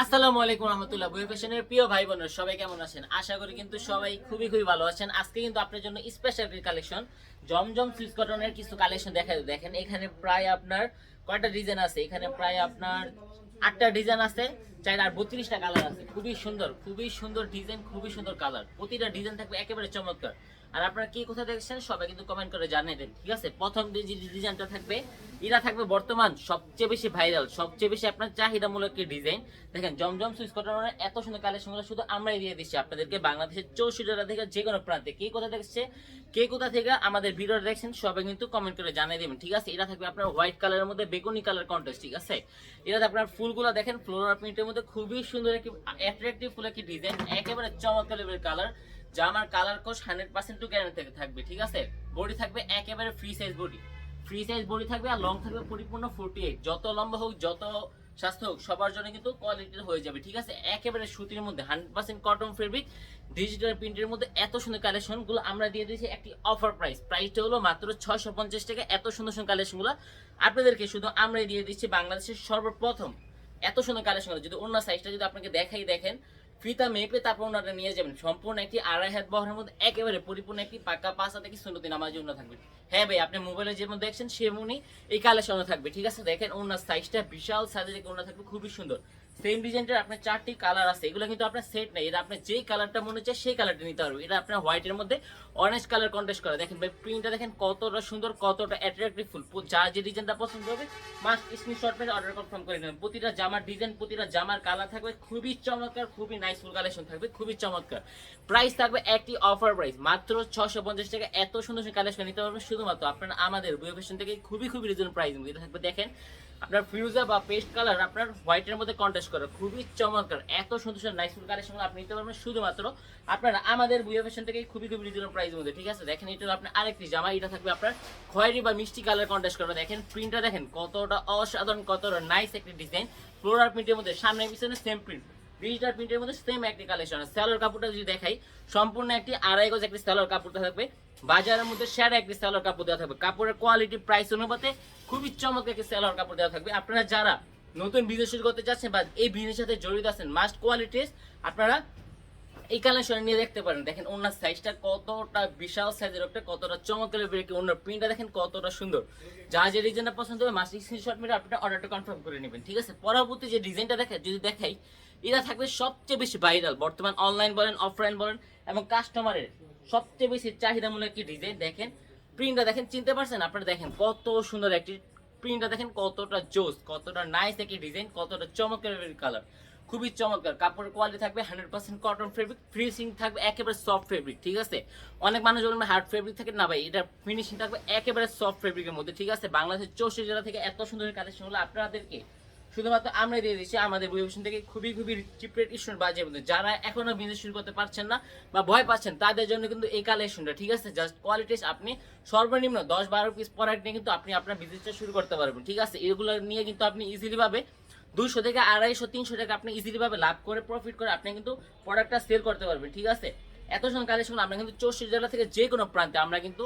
আসসালামু আলাইকুম রহমতুল্লাহ। বই ফ্যাশনের প্রিয় ভাই বোনের সবাই কেমন আছেন? আশা করি কিন্তু সবাই খুবই খুবই ভালো আছেন। আজকে কিন্তু আপনার জন্য স্পেশাল কালেকশন জমজম সুইস কটনের কিছু কালেকশন দেখা দেখেন, এখানে প্রায় আপনার কয়টা ডিজাইন আছে? এখানে প্রায় আপনার আটটা ডিজাইন আছে চাই আর বত্রিশটা কালার আছে। খুবই সুন্দর খুবই সুন্দর ডিজাইন খুবই সুন্দর কালার প্রতিটা ডিজাইন থাকবে একেবারে চমৎকার। আর আপনারা কি কোথা দেখছেন, সবাই কিন্তু কমেন্ট করে জানিয়ে দেন, ঠিক আছে? প্রথম যে ডিজাইনটা থাকবে এটা থাকবে বর্তমান সবচেয়ে বেশি ভাইরাল সবচেয়ে বেশি আপনার চাহিদামূলক ডিজাইন দেখেন, জমজম সুইচ কটনের এত সুন্দর কালেকশনগুলো শুধু আমরাই দিয়ে দিচ্ছি আপনাদেরকে, বাংলাদেশের চৌষট্টি জেলা থেকে যে কোনো প্রান্তে। কে কোথা দেখছে, কে কোথা থেকে আমাদের ভিডিও দেখছেন, সবাই কিন্তু কমেন্ট করে জানিয়ে দেবেন, ঠিক আছে? এটা থাকবে আপনার হোয়াইট কালারের মধ্যে, বেগুনি কালার কন্টেস্ট ঠিক আছে? এটাতে আপনার ফুলগুলো দেখেন ফ্লোরাল প্রিন্টের মধ্যে খুবই সুন্দর একটি অ্যাট্রাকটিভ ফুল একটি ডিজাইন একেবারে চমৎকার লেভেলের কালার যা আমার colour course hundred percent guarantee থাকবে, ঠিক আছে? বডি থাকবে একেবারে free size body free size body থাকবে আর লং থাকবে পরিপূর্ণ ফোর্টি এইট যত লম্বা হোক, যত স্বাস্থ্য হোক, সবার জন্য কিন্তু কোয়ালিটি হয়ে যাবে, ঠিক আছে? একেবারে সুতির মধ্যে hundred percent cotton fabric digital প্রিন্টের মধ্যে এত সুন্দর কালেকশনগুলো আমরা দিয়ে দিয়েছি একটি অফার প্রাইস প্রাইসটা হলো মাত্র ছয়শো পঞ্চাশ টাকা, এত সুন্দর সুন্দর কালেকশনগুলো। আপনাদেরকে শুধু আমরাই দিয়ে দিচ্ছি বাংলাদেশের সর্বপ্রথম এত সুন্দর কালেকশন যদি অন্য সাইজটা যদি আপনাকে দেখাই দেখেন ফিতা মেপে তারপর ওনারা নিয়ে যাবেন। সম্পূর্ণ একটি আড়াই হাত বহরের মধ্যে একেবারে পরিপূর্ণ একটি পাকা পাশা থেকে সুন্নতি নামাজ জন্য থাকবে। হ্যাঁ ভাই, আপনি মোবাইলে যেমন দেখছেন, সেমনই এই কালেকশনে থাকবে, ঠিক আছে? দেখেন ওনার সাইজটা বিশাল সাইজের থেকে ওনা থাকবে, খুবই সুন্দর। সেম ডিজাইনটার আপনার চারটি কালার আছে, এগুলো কিন্তু আপনার সেট নেই। এটা আপনি যেই কালারটা মনে হচ্ছে, সেই কালারটা নিতে পারবে। এটা আপনার হোয়াইটের মধ্যে অরেঞ্জ কালার কন্টেস্ট করা। দেখেন ভাই প্রিন্টটা দেখেন কতটা সুন্দর, কতটা অ্যাট্রাকটিভ ফুল। যার যে ডিজাইনটা পছন্দ হবে মাস্ট স্ক্রিনশট মেরে অর্ডার কনফার্ম করে নেবেন। প্রতিটা জামার ডিজাইন প্রতিটা জামার কালার থাকবে, খুবই চমৎকার, খুবই নাইস ফুল কালেকশন থাকবে, খুবই চমৎকার। প্রাইস থাকবে একটি অফার প্রাইস মাত্র ছশো পঞ্চাশ টাকা। এত সুন্দর সুন্দর কালেকশন নিতে পারবেন, শুধুমাত্র আপনারা আমাদের ফ্যাশন থেকে খুবই খুবই রিজন প্রাইস এটা থাকবে দেখেন আপনার ফিউজা বা পেস্ট কালার আপনার হোয়াইটের মধ্যে কন্টেস্ট করে, খুবই চমৎকার, এত সুন্দর সুন্দর নাইস ফুল কালেকশন আপনি নিতে পারবেন শুধুমাত্র আপনার আমাদের বুয়ে ফ্যাশন থেকে খুবই খুবই রিজনেবল প্রাইসের মধ্যে, ঠিক আছে? দেখেন এটা আপনার আরেকটি জামা এটা থাকবে আপনার খয়েরি বা মিষ্টি কালার কন্টেস্ট করবে দেখেন প্রিন্টটা দেখেন কতটা অসাধারণ, কতটা নাইস একটি ডিজাইন ফ্লোরাল প্রিন্টের মধ্যে, সামনে পিছনে সেম প্রিন্ট ডিজিটাল প্রিন্টের মধ্যে সেম একটি কালেকশন কাপড়টা যদি দেখাই, সম্পূর্ণ একটি আড়াই গজ একটি কাপড়টা থাকবে। বাজারের মধ্যে সেরা একটি কাপড় দেওয়া থাকবে। কাপড়ের কোয়ালিটি প্রাইস অনুপাতে খুবই চমৎকার একটি কাপড় দেওয়া থাকবে। আপনারা যারা নতুন বিজনেস শুরু করতে চাচ্ছেন বা এই বিজনেসের সাথে জড়িত আছেন মাস্ট কোয়ালিটিস আপনারা এই কালেকশন নিয়ে দেখতে পারেন। দেখেন, ওনার সাইজটা কতটা বিশাল সাইজের একটা কতটা চমৎকার বেরোকে ওনার প্রিন্টটা দেখেন, কতটা সুন্দর। যা যে ডিজাইনটা পছন্দ হবে মাস্ট স্ক্রিনশট মেরে আপনারা অর্ডারটা কনফার্ম করে নেবেন, ঠিক আছে? পরবর্তী যে ডিজাইনটা দেখে যদি দেখাই এটা থাকবে সবচেয়ে বেশি ভাইরাল বর্তমান অনলাইন বলেন অফলাইন বলেন, এবং কাস্টমারের সবচেয়ে বেশি চাহিদামূলক একটি ডিজাইন দেখেন প্রিন্টটা দেখেন, চিনতে পারছেন? আপনারা দেখেন কত সুন্দর একটি প্রিন্টটা দেখেন, কতটা জোস, কতটা নাইস একটি ডিজাইন কতটা চমৎকার কালার খুবই চমৎকার। কাপড়ের কোয়ালিটি থাকবে hundred percent cotton fabric finishing থাকবে একেবারে সফট ফেব্রিক ঠিক আছে? অনেক মানুষ বলবেন হার্ড ফেব্রিক থাকে। না, ভাই, এটা ফিনিশিং থাকবে একেবারে সফট ফেব্রিকের মধ্যে, ঠিক আছে? বাংলাদেশের চৌষট্টি জেলা থেকে এত সুন্দর কালেকশন হলো। আপনাদেরকে শুধুমাত্র আমরা দিয়ে দিচ্ছি, আমাদের পরিবেশন থেকে খুবই খুবই চিপ রেট ইস্যুর বাজে মধ্যে যারা এখনও বিজনেস শুরু করতে পারছেন না বা ভয় পাচ্ছেন, তাদের জন্য কিন্তু এই কালেকশনটা ঠিক আছে? জাস্ট কোয়ালিটি আপনি সর্বনিম্ন দশ বারো পিস প্রোডাক্ট নিয়ে কিন্তু আপনি আপনার বিজনেসটা শুরু করতে পারবেন, ঠিক আছে? এগুলো নিয়ে কিন্তু আপনি ইজিলি ভাবে দুশো থেকে আড়াইশো, তিনশো টাকা আপনি ইজিলি ভাবে লাভ করে প্রফিট করে আপনি কিন্তু প্রোডাক্টটা সেল করতে পারবেন, ঠিক আছে? এত সুন্দর কালেকশন আমরা কিন্তু চৌষট্টি জেলা থেকে যে কোনো প্রান্তে, আমরা কিন্তু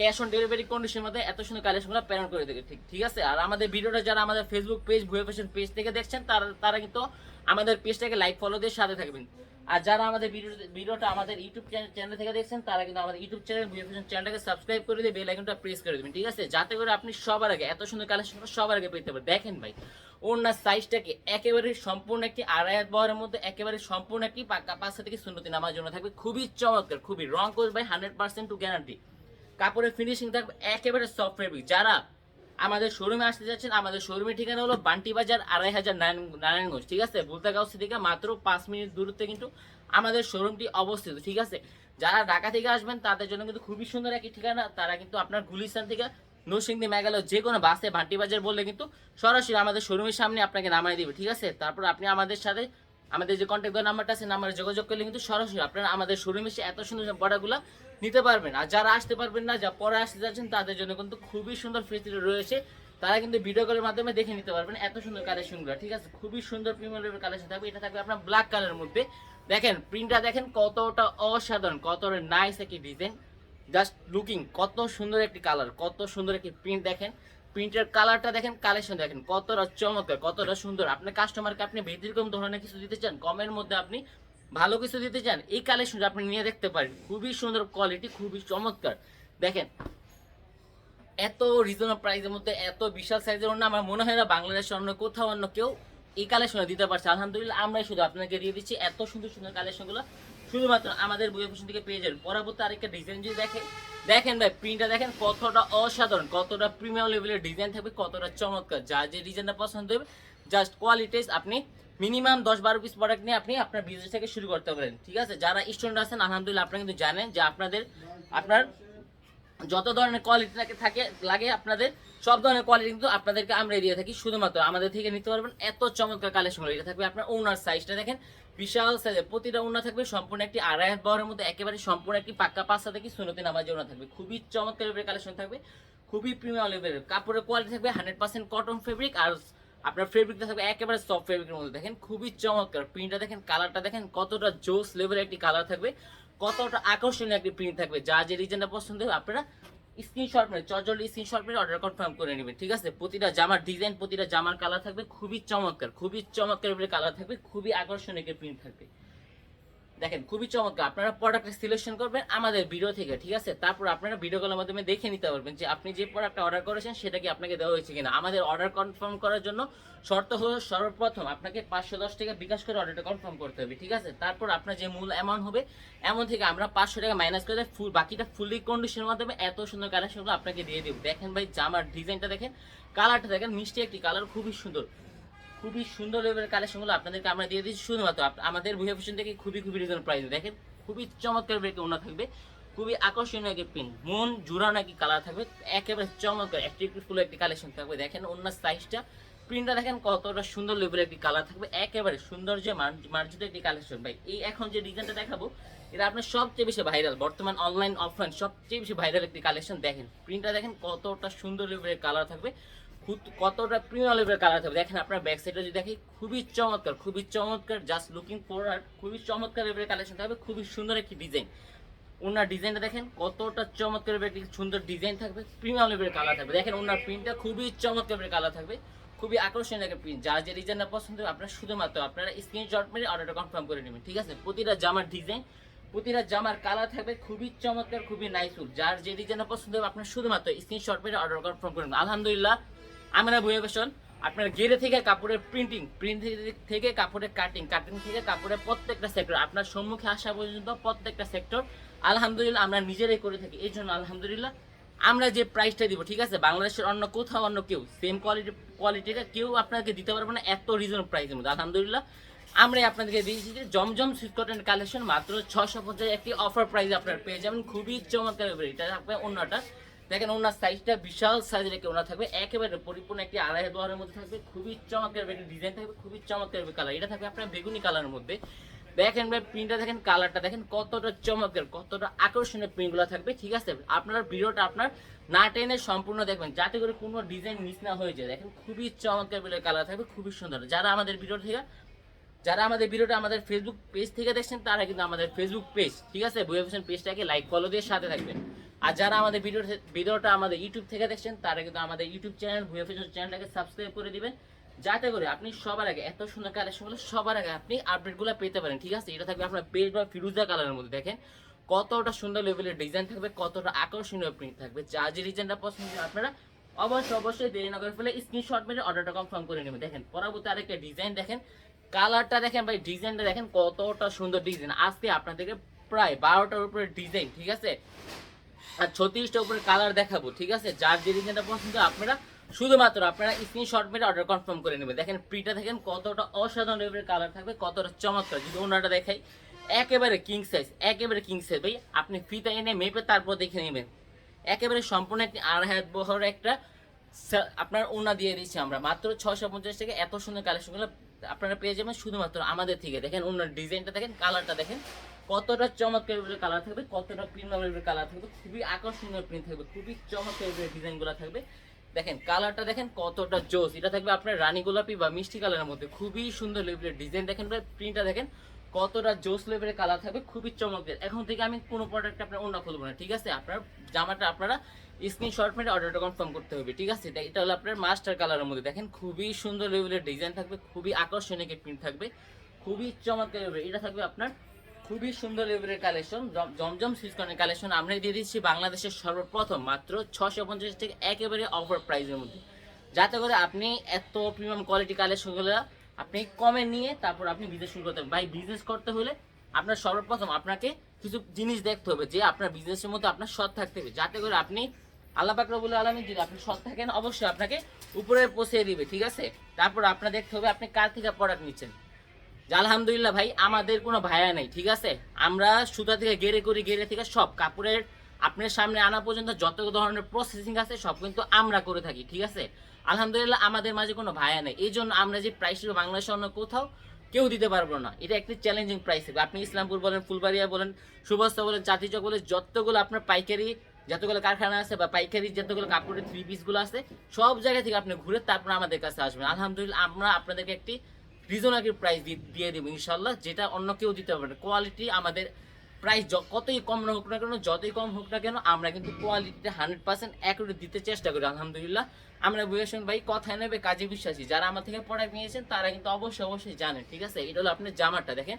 ক্যাশ অন ডেলিভারি কন্ডিশনের মধ্যে এত সুন্দর কালেকশনগুলো প্রেরণ করে দেবে ঠিক ঠিক আছে? আর আমাদের ভিডিওটা যারা আমাদের ফেসবুক পেজ ভুয়ে ফ্যাশন পেজ থেকে দেখছেন, তারা তারা কিন্তু আমাদের পেজটাকে লাইক ফলো দিয়ে সাথে থাকবেন। আর যারা আমাদের ভিডিও ভিডিওটা আমাদের ইউটিউব চ্যানেল থেকে দেখছেন, তারা কিন্তু আমাদের ইউটিউব চ্যানেল ফ্যাশন চ্যানেলটাকে সাবস্ক্রাইব করে দিয়ে বেল আইকনটা প্রেস করে দেবেন, ঠিক আছে? যাতে করে আপনি সবার আগে, এত সুন্দর কালেকশন সবার আগে পেতে পারেন। দেখেন ভাই ওনার সাইজটাকে একেবারে সম্পূর্ণ একটি আড়াই হাত বহরের মধ্যে একেবারে সম্পূর্ণ একটি পাঁচটা থেকে সুন্নতি নামার জন্য থাকবে। খুবই চমৎকার, খুবই রং কোর্স ভাই হান্ড্রেড পার্সেন্ট টু গ্যারান্টি কাপড়ের ফিনিশিং থাকবে একেবারে সফট ফেব্রিক যারা আমাদের শোরুমে আসতে যাচ্ছেন, আমাদের শোরুমের ঠিকানা হলো বান্টি বাজার আড়াই হাজার নারায়ণ- নারায়ণগঞ্জ, ঠিক আছে? বুলতাগাঁও থেকে মাত্র পাঁচ মিনিট দূরত্বে কিন্তু আমাদের শোরুমটি অবস্থিত, ঠিক আছে? যারা ঢাকা থেকে আসবেন, তাদের জন্য কিন্তু খুবই সুন্দর একটি ঠিকানা। তারা কিন্তু আপনার গুলিস্তান থেকে নরসিংদী, মেঘালয় যে কোনো বাসে ভান্টি বাজার বললে কিন্তু সরাসরি আমাদের শোরুমের সামনে আপনাকে নামাই দিবে, ঠিক আছে? তারপর আপনি আমাদের সাথে আমাদের যে কন্ট্যাক্ট নাম্বারটা আছে নাম্বারে যোগাযোগ করলে কিন্তু সরাসরি আপনারা আমাদের শোরুমে এসে এত সুন্দর প্রোডাক্টগুলো নিতে পারবেন। আর যারা আসতে পারবেন না যা পরে আসতে যাচ্ছেন, তাদের জন্য কিন্তু খুবই সুন্দর ফেসিলিটি রয়েছে। তারা কিন্তু ভিডিও কলের মাধ্যমে দেখে নিতে পারবেন এত সুন্দর কালেকশনগুলো ঠিক আছে? খুবই সুন্দর প্রিমিয়াম লেভেল কালেকশন থাকবে। এটা থাকবে আপনার ব্ল্যাক কালারের মধ্যে। দেখেন প্রিন্টটা দেখেন কতটা অসাধারণ, কতটা নাইস একটি ডিজাইন জাস্ট লুকিং কত সুন্দর একটি কালার কত সুন্দর একটি প্রিন্ট দেখেন। প্রিন্টের কালারটা দেখেন কালেকশন দেখেন, কতটা চমৎকার, কতটা সুন্দর। আপনার কাস্টমারকে আপনি ব্যতিক্রম ধরনের কিছু দিতে চান কমের মধ্যে আপনি ভালো কিছু দিতে চান, এই কালেকশনটা আপনি নিয়ে দেখতে পারেন। খুবই সুন্দর কোয়ালিটি খুবই চমৎকার। দেখেন, এত রিজনেবল প্রাইসের মধ্যে, এত বিশাল সাইজের অন্য, আমার মনে হয় না বাংলাদেশের অন্য কোথাও অন্য কেউ এই কালেকশনে দিতে পারছে। আলহামদুলিল্লাহ, আমরাই শুধু আপনাকে দিয়ে দিচ্ছি। এত সুন্দর সুন্দর কালেকশনগুলো শুধুমাত্র আমাদের বইয়ের পোষণ থেকে পেয়ে যাবেন। পরবর্তী আরেকটা ডিজাইন যদি দেখেন দেখেন ভাই প্রিন্টটা দেখেন কতটা অসাধারণ, কতটা প্রিমিয়াম লেভেলের ডিজাইন থাকবে, কতটা চমৎকার। যা যে ডিজাইনটা পছন্দ হবে জাস্ট কোয়ালিটিস আপনি মিনিমাম দশ বারো পিস প্রোডাক্ট নিয়ে আপনি আপনার বিজনেস থেকে শুরু করতে পারেন, ঠিক আছে? যারা স্টুডেন্ট আছেন, আলহামদুলিল্লাহ আপনারা কিন্তু জানেন যে আপনাদের, আপনার যত ধরনের কোয়ালিটি থাকে থাকে, লাগে, আপনাদের সব ধরনের কোয়ালিটি কিন্তু আপনাদেরকে আমরা দিয়ে থাকি। শুধুমাত্র আমাদের থেকে নিতে পারবেন। এত চমৎকার কালেকশন এটা থাকবে। আপনার ওনার সাইজটা দেখেন বিশাল সাইজের প্রতিটা ওনা থাকবে সম্পূর্ণ একটি আড়াই হাত বহরের মধ্যে একেবারে সম্পূর্ণ একটি পাক্কা পাঁচটা থেকে সুনতি নামাজ ওনা থাকবে। খুবই চমৎকার লেভেলের কালেকশন থাকবে, খুবই প্রিমিয়াম লেভেলের কাপড়ের কোয়ালিটি থাকবে হান্ড্রেড পার্সেন্ট কটন ফেব্রিক আর আপনার ফেব্রিকটা থাকবে একেবারে সফট ফেব্রিকের মধ্যে দেখেন খুবই চমৎকার। প্রিন্টটা দেখেন কালারটা দেখেন, কতটা জোস লেভেলের একটি কালার থাকবে, কতটা আকর্ষণীয় একটি প্রিন্ট থাকবে। যা যে ডিজাইনটা পছন্দ হবে, আপনারা স্ক্রিনশট মেরে চটজল স্ক্রিনশট মেরে অর্ডার কনফার্ম করে নেবেন, ঠিক আছে? প্রতিটা জামার ডিজাইন প্রতিটা জামার কালার থাকবে, খুবই চমৎকার খুবই চমৎকার কালার থাকবে, খুবই আকর্ষণীয় প্রিন্ট থাকবে। দেখেন, খুবই চমৎকার। আপনারা প্রোডাক্ট সিলেকশন করবেন আমাদের ভিডিও থেকে, ঠিক আছে? তারপর আপনারা ভিডিও কলের মাধ্যমে দেখে নিতে পারবেন যে আপনি যে প্রোডাক্টটা অর্ডার করেছেন, সেটা কি আপনাকে দেওয়া হয়েছে কিনা। আমাদের অর্ডার কনফার্ম করার জন্য শর্ত হলো সর্বপ্রথম আপনাকে পাঁচশো দশ টাকা বিকাশ করে অর্ডারটা কনফার্ম করতে হবে, ঠিক আছে? তারপর আপনার যে মূল অ্যামাউন্ট হবে এমন থেকে আমরা পাঁচশো টাকা মাইনাস করে ফুল বাকিটা ফুলি কন্ডিশনের মাধ্যমে এত সুন্দর কালেকশনগুলো আপনাকে দিয়ে দেবো। দেখেন ভাই, জামার ডিজাইনটা দেখেন কালারটা দেখেন, মিষ্টি একটি কালার খুবই সুন্দর। খুবই সুন্দর লেভেলের কালেকশনগুলো আপনাদেরকে আমরা দিয়ে দিচ্ছি শুধুমাত্র আমাদের ভুয়া ফ্যাশন থেকে খুবই খুবই রিজনেবল প্রাইস দেখেন, খুবই চমৎকার ব্রেকে ওনা থাকবে। খুবই আকর্ষণীয় একটি পিন মন জুড়ানো একটি কালার থাকবে। একেবারে চমৎকার, একটি ফুল একটি কালেকশন থাকবে। দেখেন ওনার সাইজটা প্রিন্টটা দেখেন কতটা সুন্দর লেভেলের একটি কালার থাকবে। একেবারে সৌন্দর্য মার- মার্জিত একটি কালেকশন ভাই, এই এখন যে ডিজাইনটা দেখাবো, এটা আপনার সবচেয়ে বেশি ভাইরাল বর্তমান অনলাইন অফলাইন সবচেয়ে বেশি ভাইরাল একটি কালেকশন দেখেন প্রিন্টটা দেখেন কতটা সুন্দর লেভেলের কালার থাকবে। কতটা প্রিমিয়াম লেভেলের কালার থাকবে? দেখেন আপনার ব্যাক সাইডে যদি দেখি খুবই চমৎকার খুবই চমৎকার জাস্ট লুকিং ফর আর খুবই চমৎকার লেভেলের কালেকশন থাকবে, খুবই সুন্দর একটি ডিজাইন ওনার ডিজাইনটা দেখেন, কতটা চমৎকার একটি সুন্দর ডিজাইন থাকবে প্রিমিয়াম লেভেলের কালার থাকবে। দেখেন ওনার প্রিন্টটা খুবই চমৎকার লেভেলের কালার থাকবে, খুবই আকর্ষণীয় একটা প্রিন্ট যার যে ডিজাইনটা পছন্দ হবে, আপনার শুধুমাত্র আপনারা স্ক্রিনশট মেরে অর্ডারটা কনফার্ম করে নেবেন, ঠিক আছে? প্রতিটা জামার ডিজাইন প্রতিটা জামার কালার থাকবে, খুবই চমৎকার, খুবই নাইসুল যার যে ডিজাইনটা পছন্দ হবে, আপনার শুধুমাত্র স্ক্রিনশট মেরে অর্ডার কনফার্ম করে নেবেন। আলহামদুলিল্লাহ আমরা বইয়ে বেশন আপনার গেরে থেকে কাপড়ের প্রিন্টিং প্রিন্ট থেকে কাপড়ের কাটিং কাটিং থেকে কাপড়ের প্রত্যেকটা সেক্টর আপনার সম্মুখে আসা পর্যন্ত প্রত্যেকটা সেক্টর আলহামদুলিল্লাহ আমরা নিজেরাই করে থাকি। এই জন্য আলহামদুলিল্লাহ আমরা যে প্রাইসটা দিব, ঠিক আছে? বাংলাদেশের অন্য কোথাও অন্য কেউ সেম কোয়ালিটি কোয়ালিটিটা কেউ আপনাকে দিতে পারবে না এত রিজনেবল প্রাইসের মধ্যে। আলহামদুলিল্লাহ আমরাই আপনাদেরকে দিয়েছি যে জমজম সুইট কটন কালেকশন মাত্র ছশো পঞ্চাশ একটি অফার প্রাইস আপনার পেয়ে যাবেন। খুবই চমৎকার এটা থাকবে অন্যটা। দেখেন ওনার সাইজটা বিশাল সাইজের একটি ওনা থাকবে। একেবারে পরিপূর্ণ একটি আড়াই দোয়ারের মধ্যে থাকবে। খুবই চমৎকার একটি ডিজাইন থাকবে, খুবই চমৎকার কালার এটা থাকবে আপনার বেগুনি কালারের মধ্যে। দেখেন ভাই প্রিন্টটা দেখেন কালারটা দেখেন, কতটা চমৎকার, কতটা আকর্ষণীয় প্রিন্টগুলো থাকবে, ঠিক আছে? আপনার ভিডিওটা আপনার না টেনে সম্পূর্ণ দেখবেন, যাতে করে কোনো ডিজাইন মিস না হয়ে যায়। দেখেন, খুবই চমৎকার বলে কালার থাকবে, খুবই সুন্দর। যারা আমাদের ভিডিও থেকে, যারা আমাদের ভিডিওটা আমাদের ফেসবুক পেজ থেকে দেখছেন, তারা কিন্তু আমাদের ফেসবুক পেজ ঠিক আছে? অফিসের পেজটাকে লাইক ফলো দিয়ে সাথে থাকবেন। আর যারা আমাদের ভিডিও ভিডিওটা আমাদের ইউটিউব থেকে দেখছেন, তারা কিন্তু আমাদের ইউটিউব চ্যানেল ভুয়া ফ্যাশন চ্যানেলটাকে সাবস্ক্রাইব করে দিবেন। যাতে করে আপনি সবার আগে এত সুন্দর কালেকশন কালেকশনগুলো সবার আগে আপনি আপডেটগুলো পেতে পারেন, ঠিক আছে? এটা থাকবে আপনার বেজ বা ফিরুজা কালারের মধ্যে, দেখেন। কতটা সুন্দর লেভেলের ডিজাইন থাকবে, কতটা আকর্ষণীয় প্রিন্ট থাকবে। যা যে ডিজাইনটা পছন্দ আপনারা অবশ্যই অবশ্যই দেরি না করে ফেলে স্ক্রিনশট মেরে অর্ডারটা কনফার্ম করে নেবেন। দেখেন, পরবর্তী আরেকটা ডিজাইন দেখেন। কালারটা দেখেন ভাই ডিজাইনটা দেখেন কতটা সুন্দর ডিজাইন আজকে আপনাদেরকে প্রায় বারোটার উপরে ডিজাইন ঠিক আছে? আর ছত্রিশটা উপরে কালার দেখাবো, ঠিক আছে? যার যে ডিজাইনটা পছন্দ, আপনারা শুধুমাত্র আপনারা স্ক্রিনশট মেরে অর্ডার কনফার্ম করে নেবেন। দেখেন প্রিটা দেখেন, কতটা অসাধারণ লেভেলের কালার থাকবে, কতটা চমৎকার। যদি ওনাটা দেখাই, একেবারে কিং সাইজ একেবারে কিং সাইজ ভাই, আপনি ফিতা এনে মেপে তারপর দেখে নেবেন। একেবারে সম্পূর্ণ একটি আড়াই বহর একটা আপনার ওনা দিয়ে দিচ্ছি আমরা। মাত্র ছশো পঞ্চাশ থেকে এত সুন্দর কালেকশনগুলো আপনারা পেয়ে যাবেন শুধুমাত্র আমাদের থেকে। দেখেন, ওনার ডিজাইনটা দেখেন কালারটা দেখেন কতটা চমৎকার কালার থাকবে, কতটা প্রিমিয়াম কালার থাকবে, খুবই আকর্ষণীয় প্রিন্ট থাকবে, খুবই চমৎকার ডিজাইনগুলো থাকবে। দেখেন কালারটা দেখেন কতটা জোস এটা থাকবে আপনার রানী গোলাপি বা মিষ্টি কালারের মধ্যে, খুবই সুন্দর লেভেলের ডিজাইন দেখেন প্রিন্টটা দেখেন কতটা জোস লেভেলের কালার থাকবে, খুবই চমৎকার। এখন থেকে আমি কোনো প্রোডাক্ট আপনার অন্য খুলবো না, ঠিক আছে? আপনার জামাটা আপনারা স্ক্রিনশট মেরে অর্ডারটা কনফার্ম করতে হবে, ঠিক আছে? এটা হলো আপনার মাস্টার কালারের মধ্যে, দেখেন খুবই সুন্দর লেভেলের ডিজাইন থাকবে, খুবই আকর্ষণীয় প্রিন্ট থাকবে, খুবই চমৎকার এটা থাকবে আপনার খুবই সুন্দর লেভেলের কালেকশন জমজম সিসকনের কালেকশন আমরা দিয়ে দিচ্ছি বাংলাদেশের সর্বপ্রথম, মাত্র ছশো পঞ্চাশ থেকে একেবারে অফার প্রাইসের মধ্যে। যাতে করে আপনি এত প্রিমিয়াম কোয়ালিটি কালেকশনগুলো আপনি কমে নিয়ে তারপর আপনি বিজনেস শুরু করতে ভাই বিজনেস করতে হলে আপনার সর্বপ্রথম আপনাকে কিছু জিনিস দেখতে হবে যে আপনার বিজনেসের মধ্যে আপনার সৎ থাকতে হবে। যাতে করে আপনি আল্লাহ পাক রবুল আলমী যদি আপনি সৎ থাকেন, অবশ্যই আপনাকে উপরে পৌঁছে দিবে, ঠিক আছে? তারপর আপনার দেখতে হবে আপনি কার থেকে প্রোডাক্ট নিচ্ছেন। আলহামদুলিল্লাহ ভাই, আমাদের কোনো ভায়া নেই, ঠিক আছে? আমরা সুতা থেকে গেড়ে করি, গেড়ে থেকে সব কাপড়ের আপনার সামনে আনা পর্যন্ত যত ধরনের প্রসেসিং আছে, সব কিন্তু আমরা করে থাকি, ঠিক আছে? আলহামদুলিল্লাহ আমাদের মাঝে কোনো ভায়া নেই। এই জন্য আমরা যে প্রাইস বাংলাদেশে অন্য কোথাও, কেউ দিতে পারব না। এটা একটি চ্যালেঞ্জিং প্রাইস হবে আপনি ইসলামপুর বলেন, ফুলবাড়িয়া বলেন সুবস্তা বলেন চাতিচক বলেন, যতগুলো আপনার পাইকারি, যতগুলো কারখানা আছে বা পাইকারি যতগুলো কাপড়ের থ্রি পিসগুলো আছে, সব জায়গা থেকে আপনি ঘুরে তারপর আমাদের কাছে আসবেন। আলহামদুলিল্লাহ আমরা আপনাদেরকে একটি রিজনেবল প্রাইস দিয়ে দেবো ইনশাল্লাহ যেটা অন্য কেউ দিতে পারবে না। কোয়ালিটি আমাদের প্রাইস কতই কম না হোক না কেন, যতই কম হোক না কেন, আমরা কিন্তু কোয়ালিটিতে হান্ড্রেড পার্সেন্ট অ্যাকুরেট দিতে চেষ্টা করি, আলহামদুলিল্লাহ। আমরা বুঝেছেন ভাই কথায় নেবে কাজে বিশ্বাসী। যারা আমার থেকে প্রোডাক্ট নিয়েছেন, তারা কিন্তু অবশ্যই অবশ্যই জানেন ঠিক আছে? এটা হলো আপনার জামাটা, দেখেন।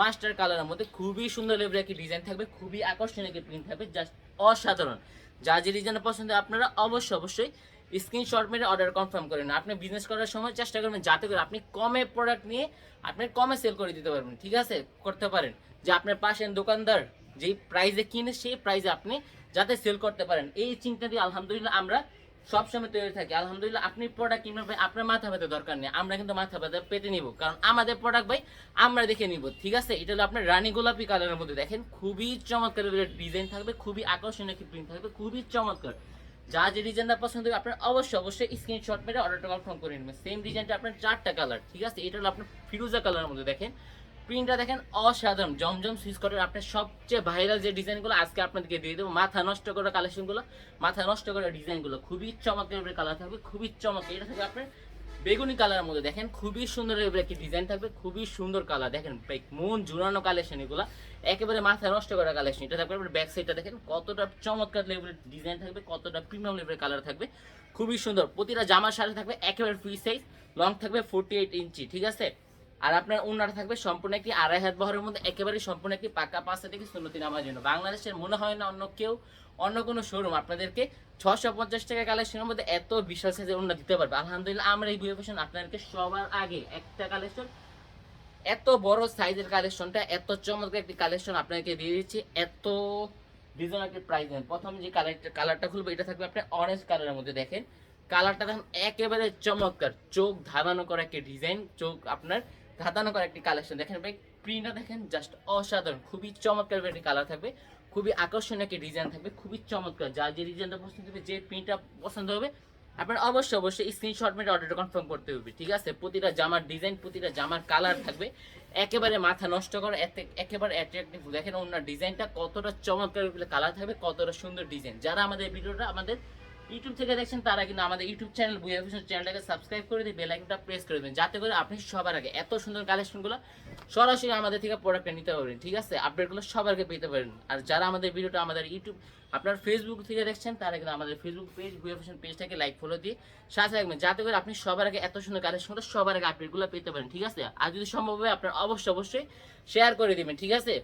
মাস্টার কালারের মধ্যে খুবই সুন্দর লেভেলের একটি ডিজাইন থাকবে, খুবই আকর্ষণীয় একটি প্রিন্ট থাকবে জাস্ট অসাধারণ। যা যে ডিজাইনের পছন্দ আপনারা অবশ্যই অবশ্যই স্ক্রিনশট মেরে অর্ডার কনফার্ম করে করেন আপনি বিজনেস করার সময় চেষ্টা করবেন যাতে করে আপনি কমে প্রোডাক্ট নিয়ে আপনি কমে সেল করে দিতে পারবেন। ঠিক আছে? করতে পারেন। যে আপনার পাশের দোকানদার যেই প্রাইসে কিনে, সেই প্রাইসে আপনি যাতে সেল করতে পারেন। এই চিন্তা দিয়ে আলহামদুলিল্লাহ আমরা সবসময় তৈরি থাকি। আলহামদুলিল্লাহ আপনি প্রোডাক্ট কিনবেন ভাই, আপনার মাথা ব্যথা দরকার নেই। আমরা কিন্তু মাথা ব্যথা পেতে নিব। কারণ আমাদের প্রোডাক্ট ভাই আমরা দেখে নিব। ঠিক আছে? এটা হলো আপনার রানী গোলাপি কালারের মধ্যে। দেখেন, খুবই চমৎকার ডিজাইন থাকবে, খুবই আকর্ষণীয় একটি প্রিন্ট থাকবে, খুবই চমৎকার। যা যে ডিজাইনটা পছন্দ হবে, আপনার অবশ্যই অবশ্যই স্ক্রিনশট মেরে অর্ডারটা কনফার্ম করে নেবেন। সেম ডিজাইনটা আপনার চারটা কালার ঠিক আছে? এটা হলো আপনার ফিরোজা কালারের মধ্যে দেখেন। প্রিন্টটা দেখেন অসাধারণ, জমজম সুইচ কটের আপনার সবচেয়ে ভাইরাল যে ডিজাইনগুলো আজকে আপনাদেরকে দিয়ে দেবো, মাথা নষ্ট করা কালেকশনগুলো মাথা নষ্ট করা ডিজাইনগুলো খুবই চমকের কালার থাকবে, খুবই চমক এটা থাকবে আপনার বেগুনি কালারের মধ্যে দেখেন, খুবই সুন্দর একটি ডিজাইন থাকবে, খুবই সুন্দর কালার। দেখেন মন জুড়ানো কালেকশন এগুলা। একেবারে মাথা নষ্ট করা কালেকশন এটা থাকবে ব্যাক সাইডটা দেখেন, কতটা চমৎকার লেভেলের ডিজাইন থাকবে, কতটা প্রিমিয়াম লেভেলের কালার থাকবে। খুবই সুন্দর। প্রতিটা জামার সাথে থাকবে, একেবারে ফ্রি সাইজ লং থাকবে ফোর্টি এইট ইঞ্চি ঠিক আছে? আর আপনার উন্নাটা থাকবে সম্পূর্ণ একটি আড়াই হাত বহরের মধ্যে একেবারে সম্পূর্ণ একটি পাকা পাশে থেকে সুন্নতি নামার জন্য। বাংলাদেশের মনে হয় না অন্য কেউ, অন্য কোনো শোরুম আপনাদেরকে ছশো পঞ্চাশ টাকা কালেকশনের মধ্যে এত বিশাল সাইজের উন্না দিতে পারবে। আলহামদুলিল্লাহ, আমরা এই বুয়ে ফ্যাশন আপনাদেরকে সবার আগে একটা কালেকশন এত বড় সাইজের কালেকশনটা এত চমৎকার একটি কালেকশন আপনাকে দিয়ে দিচ্ছি। এত রিজনেবল প্রাইস প্রথম যে কালারটা কালারটা খুলবো, এটা থাকবে আপনার অরেঞ্জ কালারের মধ্যে দেখেন। কালারটা দেখেন একেবারে চমৎকার, চোখ ধাঁধানো করা একটি ডিজাইন চোখ আপনার ধাঁধানো করা একটি কালেকশন দেখেন ভাই প্রিন্টটা দেখেন জাস্ট অসাধারণ। খুবই চমৎকার একটি কালার থাকবে। খুবই আকর্ষণীয় একটি ডিজাইন থাকবে। খুবই চমৎকার। যা যে ডিজাইনটা পছন্দ হবে, যে প্রিন্টটা পছন্দ হবে, আপনার অবশ্যই অবশ্যই স্ক্রিনশট মেরে অর্ডারটা কনফার্ম করতে হবে, ঠিক আছে? প্রতিটা জামার ডিজাইন প্রতিটা জামার কালার থাকবে। একেবারে মাথা নষ্ট করা একেবারে অ্যাট্রাকটিভ দেখেন ওনার ডিজাইনটা কতটা চমৎকার কালার থাকবে, কতটা সুন্দর ডিজাইন যারা আমাদের ভিডিওটা আমাদের ইউটিউব থেকে দেখছেন, তারা কিন্তু আমাদের ইউটিউব চ্যানেল, বুয়া ফ্যাশন চ্যানেলটাকে সাবস্ক্রাইব করে দিয়ে বেল আইকনটা প্রেস করে দেবেন। যাতে করে আপনি সবার আগে এত সুন্দর কালেকশনগুলো সরাসরি আমাদের থেকে প্রোডাক্টটা নিতে পারবেন ঠিক আছে? আপডেটগুলো সবার আগে পেতে পারেন। আর যারা আমাদের ভিডিওটা আমাদের ইউটিউব, আপনার ফেসবুক থেকে দেখছেন, তারা কিন্তু আমাদের ফেসবুক পেজ বুয়া ফ্যাশন পেজটাকে লাইক ফলো দিয়ে সাথে রাখবেন যাতে করে আপনি সবার আগে এত সুন্দর কালেকশনগুলো সবার আগে আপডেটগুলো পেতে পারেন, ঠিক আছে? আর যদি সম্ভব হয়, আপনার অবশ্যই অবশ্যই শেয়ার করে দিবেন, ঠিক আছে?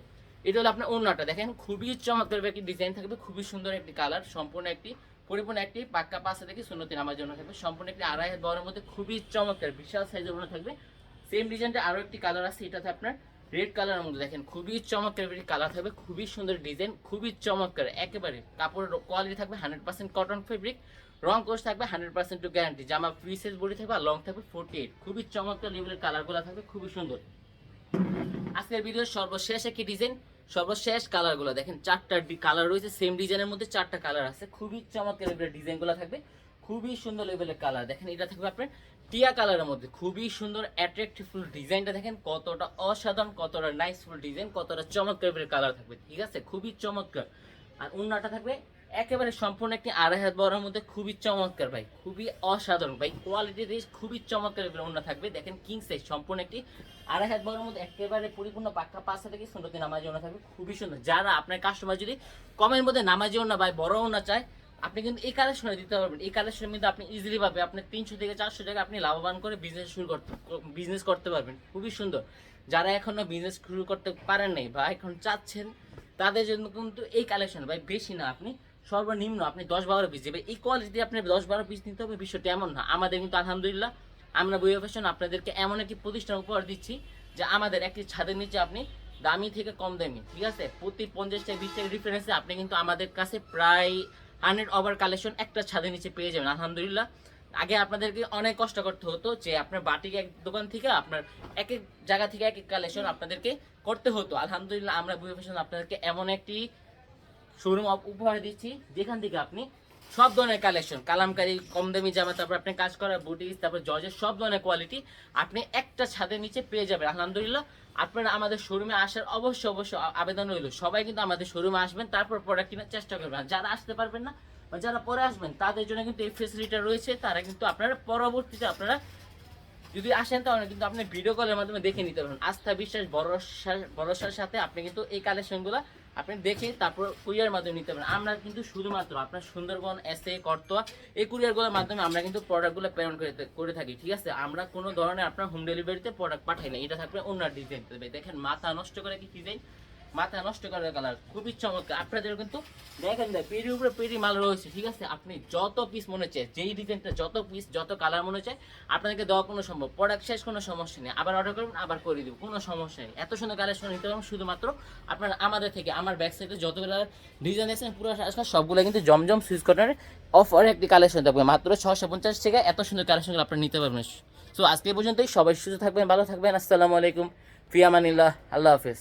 এটা হলো আপনার অন্যটা দেখেন, খুবই চমৎকার একটি ডিজাইন থাকবে, খুবই সুন্দর একটি কালার সম্পূর্ণ একটি পরিপূর্ণ একটি পাক্কা পাশে থেকে সুন্নতি নামার জন্য থাকবে। সম্পূর্ণ একটি আড়াই হাত বড়ের মধ্যে খুবই চমৎকার, বিশাল সাইজের মধ্যে থাকবে। সেম ডিজাইনটা আরও একটি কালার আছে, এটাতে আপনার রেড কালারের মধ্যে দেখেন, খুবই চমৎকার একটি কালার থাকবে, খুবই সুন্দর ডিজাইন খুবই চমৎকার, একেবারে কাপড়ের কোয়ালিটি থাকবে হান্ড্রেড পার্সেন্ট কটন ফেব্রিক রং কোর্স থাকবে হান্ড্রেড পার্সেন্ট টু গ্যারান্টি জামা ফ্রি সাইজ বডি থাকবে আর লং থাকবে ফোর্টি এইট খুবই চমৎকার লেভেলের কালারগুলো থাকবে, খুবই সুন্দর। আজকের ভিডিওর সর্বশেষ একটি ডিজাইন সর্বশেষ কালারগুলো দেখেন চারটা কালার রয়েছে সেম ডিজাইনের মধ্যে চারটা কালার আছে। খুবই চমৎকার লেভেলের ডিজাইনগুলো থাকবে। খুবই সুন্দর লেভেলের কালার দেখেন, এটা থাকবে আপনার টিয়া কালারের মধ্যে। খুবই সুন্দর অ্যাট্রাকটিভফুল ডিজাইনটা দেখেন, কতটা অসাধারণ, কতটা নাইসফুল ডিজাইন কতটা চমৎকার কালার থাকবে। ঠিক আছে? খুবই চমৎকার। আর অন্যটা থাকবে একেবারে সম্পূর্ণ একটি আড়াই হাত বড়ের মধ্যে খুবই চমৎকার ভাই, খুবই অসাধারণ ভাই। কোয়ালিটি খুবই চমৎকার ওনা থাকবে। দেখেন কিং সাইজ সম্পূর্ণ একটি আড়াই হাত বড়ের মধ্যে একেবারে পরিপূর্ণ পাক্কা পাঁচ থেকে সুন্দর নামাজি ওনা থাকবে। খুবই সুন্দর। যারা আপনার কাস্টমার যদি কমের মধ্যে নামাজি ওনা ভাই বড় ওনা চায়, আপনি কিন্তু এই কালেকশনে দিতে পারবেন। এই কালেকশনের কিন্তু আপনি ইজিলি পাবে। আপনি তিনশো থেকে চারশো টাকা আপনি লাভবান করে বিজনেস শুরু করতে বিজনেস করতে পারবেন। খুবই সুন্দর। যারা এখনও বিজনেস শুরু করতে পারেন নাই বা এখন চাচ্ছেন, তাদের জন্য কিন্তু এই কালেকশন ভাই বেশি না। আপনি সর্বনিম্ন আপনি দশ বারো পিস দেবেন এই কোয়ালিটি আপনি দশ বারো পিস নিতে হবে, বিষয়টা এমন না। আমাদের কিন্তু আলহামদুলিল্লাহ আমরা বই ফ্যাশন আপনাদেরকে এমন একটি প্রতিষ্ঠান উপহার দিচ্ছি যে আমাদের একটি ছাদের নিচে আপনি দামি থেকে কম দামি, ঠিক আছে? প্রতি পঞ্চাশ থেকে বিশ টাকা ডিফারেন্সে আপনি কিন্তু আমাদের কাছে প্রায় হান্ড্রেড ওভার কালেকশন একটা ছাদের নিচে পেয়ে যাবেন, আলহামদুলিল্লাহ। আগে আপনাদেরকে অনেক কষ্ট করতে হতো যে আপনার বাটিক এক দোকান থেকে আপনার এক এক জায়গা থেকে এক এক কালেকশন আপনাদেরকে করতে হতো। আলহামদুলিল্লাহ আমরা বুয়ে ফ্যাশন আপনাদেরকে এমন একটি শোরুম উপহার দিচ্ছি। যেখান থেকে আপনি সব ধরনের কালেকশন কালামকারি কম দামি জামা, তারপর আপনি কাজ করা বুটিস তারপর জর্জের সব ধরনের কোয়ালিটি আপনি একটা ছাদের নিচে পেয়ে যাবেন। আলহামদুলিল্লাহ, আপনারা আমাদের শোরুমে আসার অবশ্যই অবশ্যই আবেদন রইল। সবাই কিন্তু আমাদের শোরুমে আসবেন, তারপর প্রোডাক্ট কেনার চেষ্টা করবেন। যারা আসতে পারবেন না বা যারা পরে আসবেন, তাদের জন্য কিন্তু এই ফেসিলিটি রয়েছে। তারা কিন্তু আপনারা পরবর্তীতে আপনারা যদি আসেন, তাহলে কিন্তু আপনি ভিডিও কলের মাধ্যমে দেখে নিতে পারবেন। আস্থা বিশ্বাস, ভরসা, ভরসার সাথে আপনি কিন্তু এই কালেকশনগুলো আপনি দেখে তারপর কুরিয়ার মাধ্যমে নিতে পারেন। আমরা কিন্তু শুধুমাত্র আপনার সুন্দরবন এসে করতোয়া, এই কুরিয়ারগুলোর মাধ্যমে আমরা কিন্তু প্রোডাক্টগুলো প্রেরণ করে করে থাকি, ঠিক আছে? আমরা কোনো ধরনের আপনার হোম ডেলিভারিতে প্রোডাক্ট পাঠাই না এটা থাকবে অন্য ডিজাইন দেখেন, মাথা নষ্ট করে কি ডিজাইন মাথা নষ্ট করার কালার খুবই চমৎকার। আপনাদের কিন্তু দেখেন দেখ পেরির উপরে পেরি মাল রয়েছে, ঠিক আছে? আপনি যত পিস মনে চায়, যেই ডিজাইনটা যত পিস যত কালার মনে চায়, আপনাদেরকে দেওয়া কোনো সম্ভব। প্রোডাক্ট শেষ, কোনো সমস্যা নেই। আবার অর্ডার করবেন আবার করে দিব, কোনো সমস্যা নেই। এত সুন্দর কালেকশন নিতে পারবেন শুধুমাত্র আপনার আমাদের থেকে, আমার ব্যাক সাইডে যতগুলো ডিজাইন আছে, পুরো আসলে সবগুলো কিন্তু জমজম সুইচ কটনের অফার একটি কালেকশন থাকবে। মাত্র ছশো পঞ্চাশ থেকে এত সুন্দর কালেকশনগুলো আপনি নিতে পারবেন। সো আজকে পর্যন্তই। সবাই সুস্থ থাকবেন, ভালো থাকবেন। আসসালামু আলাইকুম। ফিয়ামানিল্লাহ। আল্লাহ হাফেজ।